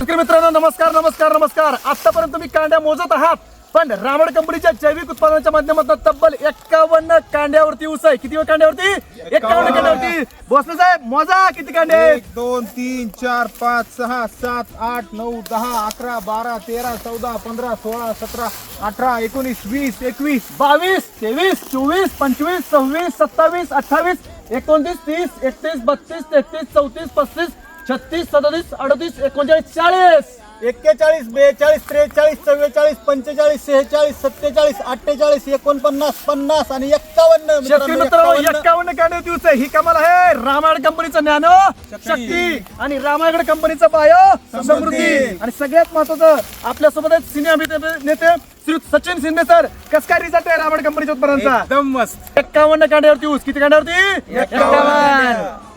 मित्रांनो नमस्कार नमस्कार नमस्कार. आतापर्यंत तुम्ही कांड्या मोजत आहात पण रामड कंपनीच्या जैविक उत्पादनाच्या माध्यमातून तब्बल एक्कावन्न कांड्यावरती ऊस आहे. किती कांड्यावरती? एक्कावन्न कांड्यावरती. भोसले साहेब मोजा किती कांडे आहेत? दोन तीन चार पाच सहा सात आठ नऊ दहा अकरा बारा तेरा चौदा पंधरा सोळा सतरा अठरा एकोणीस वीस एकवीस बावीस तेवीस चोवीस पंचवीस सव्वीस सत्तावीस अठ्ठावीस एकोणतीस तीस एकतीस बत्तीस तेहतीस चौतीस पस्तीस छत्तीस सदतीस अडतीस एकोणचाळीस चाळीस. एक्केचाळीस बेचाळीस त्रेचाळीस चव्वेचाळीस पंचेचाळीस सेहेचाळीस सत्तेचाळीस अठ्ठेचाळीस एकोणपन्नास पन्नास आणि एक्कावन्न शेतकरी मित्रांनो, एक्कावन्न. कांडे ऊस आहे. ही कमाल आहे. रामायण कंपनीचं ज्ञानो शक्ती. आणि रामायण कंपनीचं बायो समृद्धी. आणि सगळ्यात महत्वाचं आपल्यासोबत आहेत सिने अभिनेते नेते श्री सचिन शिंदे सर. कस काय रिझल्ट आहे रामायण कंपनीच्या उत्पादनाचा एकदम मस्त. एक्कावन्न कांड्यावरती ऊस किती कांड्यावरती एक्कावन्न.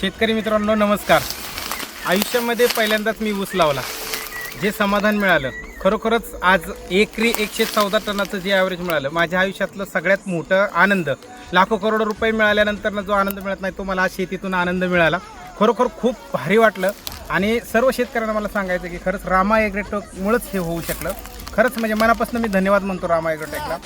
शेतकरी मित्रांनो नमस्कार. आयुष्यामध्ये पहिल्यांदाच मी ऊस लावला. जे समाधान मिळालं. खरोखरच आज एकरी एकशे चौदा टनाचं जे ॲव्हरेज मिळालं माझ्या आयुष्यातलं सगळ्यात मोठं आनंद. लाखो करोडो रुपये मिळाल्यानंतर जो आनंद मिळत नाही तो मला आज शेतीतून आनंद मिळाला. खरोखर खूप भारी वाटलं. आणि सर्व शेतकऱ्यांना मला सांगायचं की खरंच रामा ॲग्रेटेकमुळंच हे होऊ शकलं. खरंच म्हणजे मनापासून मी धन्यवाद म्हणतो रामा एग्रेटेकला